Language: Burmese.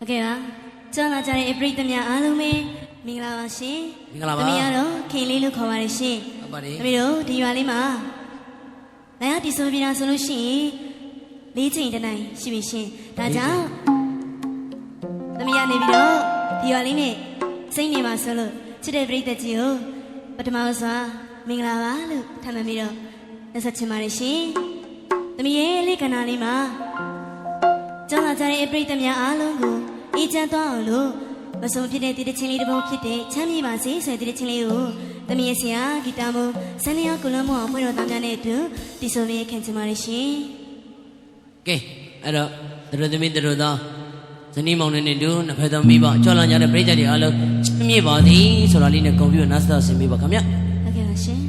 ဟုတ်ကဲ့ပါကျောင်းလာကြတဲ့ပရိသတ်များအားလုံးပဲမင်္ဂလာပါရှင်မင်္ဂလာပါသမီးကတော့ခင်လေးလို့ခေါ်ပါတယ်ရှင်ဟုတ်ပါတယ်သမီးတို့ဒီရွာလေးမှာနိုင်ရဒီဆိုပြတာဆိုလို့ရှိရင်လေးချိန်တစ်နိုင်ရှိပြီရှင်ဒါကြောင့်သမီးကနေပြီးတော့ဒီရွာလေးနဲ့စိတ်နေပါဆိုလို့ချစ်တဲ့ပရိသတ်ကြီးကိုပထမစွာမင်္ဂလာပါလို့ထပ်မံပြီးတော့လက်ဆက်ချင်ပါတယ်ရှင်သမီးရဲ့လေးကနာလေးမှာ ကျောင်းလာကြတဲ့ပရိသတ်များအားလုံးကိုအေးချမ်းသွားအောင်လို့မဆုံးဖြစ်တဲ့တည်တချင်းလေးတစ်ပုံဖြစ်တဲ့ချမ်းမြေပါစေဆိုတဲ့တည်တချင်းလေးကိုတမီးရဲ့ဆရာဂီတာမို့ဆန်းလျောကုလမောအောင်ဖွင့်တော်သားများနဲ့အတူတီဆိုလေးခံချင်ပါတယ်ရှင်ကဲအဲ့တော့သူတို့သမီးသူတို့သားဇနီးမောင်နှံနဲ့တူနှစ်ဖက်သောမိဘကြော်လန့်ကြတဲ့ပြိဿတွေအားလုံးချမ်းမြေ့ပါသည်ဆိုတာလေးနဲ့ဂုဏ်ပြုနားစသဆင်ပေးပါခင်ဗျဟုတ်ကဲ့ပါရှင်